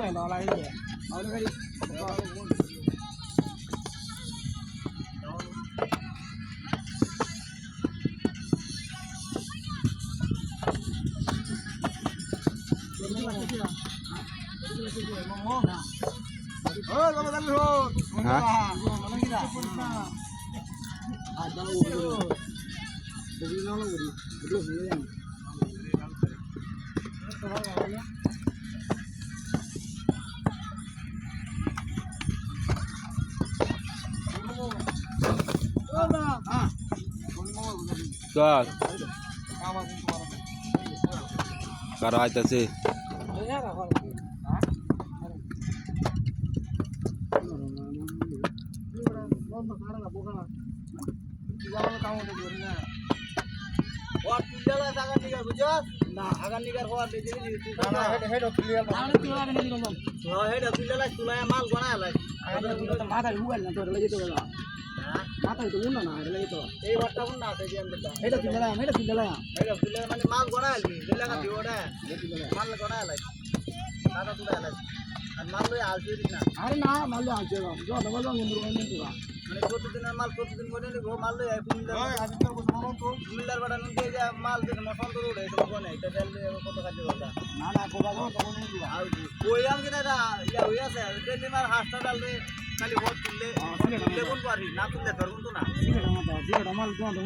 വേണ്ട ആളായി Hả? Hả? মাল গণায় লাই মাথা হুয়াল না তোর লাগে তো গেলা মাথা তো। উন্না না গেলা মানে মাল গণায় লি দিলে কা দিওড়া মাল গণায় লাই দাদা প্রতিদিনের মাল প্রতিদিন করে নিবো মাল লই আই কুমিল্লার বাড়া। নুন দিয়ে যা মাল দিয়ে মশন তো উড়ে এটা কোনে এটা তেল কত কাজে বলতা না না কোবা গো তো কোনে আর কই আম কিনা ইয়া হই আছে তেল মার হাসটা ডাল খালি ভোট তুললে তুললে কোন পারি না তুললে ধর তো না। সিলেট মাল দাও সিলেট মাল তো তো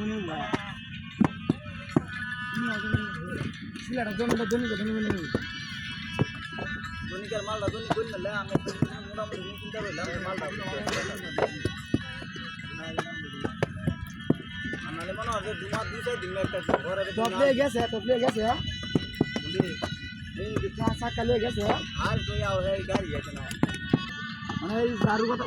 না সিলেট জমি জমি জমি জমি জমিকার মালটা আমি মোটামুটি চিন্তা করলাম মালটা টপলে গেছে টপলে গেছে কালে গেছে আর গাড়ি আছে না। মানে দারু কথা